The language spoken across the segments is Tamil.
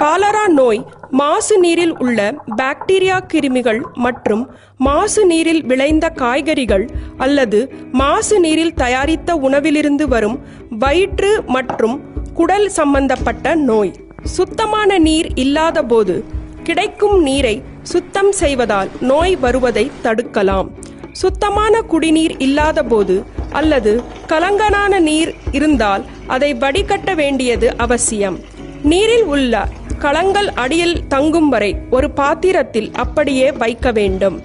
காலரா நோய் மாசு நீரில் உள்ள பாக்டீரியா கிருமிகள் மற்றும் மாசு நீரில் விளைந்த காய்கறிகள் அல்லது மாசு நீரில் தயாரித்த உணவிலிருந்து வரும் வயிற்று மற்றும் குடல் சம்பந்தப்பட்ட நோய். சுத்தமான நீர் இல்லாத போது கிடைக்கும் நீரை சுத்தம் செய்வதால் நோய் வருவதை தடுக்கலாம். சுத்தமான குடிநீர் இல்லாத போது அல்லது கலங்கனான நீர் இருந்தால் அதை வடிகட்ட வேண்டியது அவசியம். நீரில் உள்ள களங்கள் அடியில் தங்கும் வரை ஒரு பாத்திரத்தில் அப்படியே வைக்க வேண்டும்.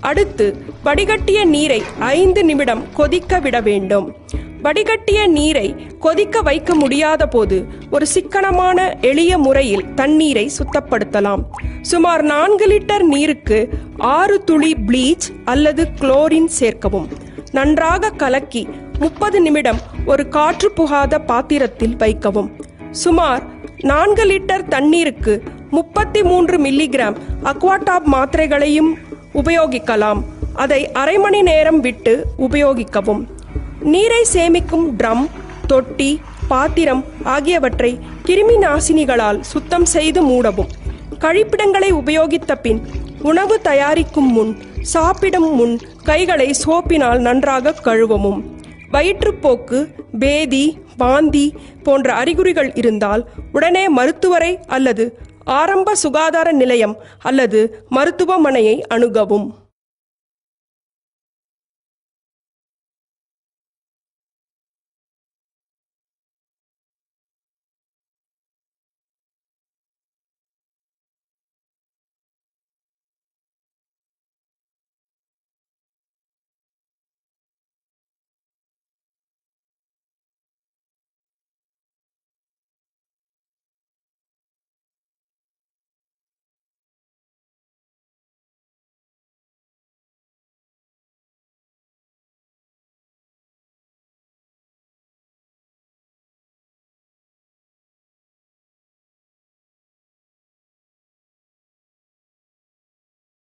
அடுத்து வடிகட்டிய நீரை ஐந்து நிமிடம் கொதிக்க விட வேண்டும். வடிகட்டிய நீரை கொதிக்க வைக்க முடியாத போது ஒரு சிக்கனமான எளிய முறையில் தண்ணீரை சுத்தப்படுத்தலாம். சுமார் நான்கு லிட்டர் நீருக்கு ஆறு துளி ப்ளீச் அல்லது குளோரின் சேர்க்கவும். நன்றாக கலக்கி முப்பது நிமிடம் ஒரு காற்று புகாத பாத்திரத்தில் வைக்கவும். சுமார் நான்கு லிட்டர் தண்ணீருக்கு முப்பத்தி மூன்று மில்லிகிராம் அக்வாடாப் மாத்திரைகளையும் உபயோகிக்கலாம். அதை அரை மணி நேரம் விட்டு உபயோகிக்கவும். நீரை சேமிக்கும் ட்ரம் தொட்டி பாத்திரம் ஆகியவற்றை கிருமி நாசினிகளால் சுத்தம் செய்து மூடவும். கழிப்பிடங்களை உபயோகித்த பின் உணவு தயாரிக்கும் முன் சாப்பிடும் முன் கைகளை சோப்பினால் நன்றாக கழுவவும். வயிற்றுப்போக்கு பேதி வாந்தி போன்ற அறிகுறிகள் இருந்தால் உடனே மருத்துவரை அல்லது ஆரம்ப சுகாதார நிலையம் அல்லது மருத்துவமனையை அணுகவும்.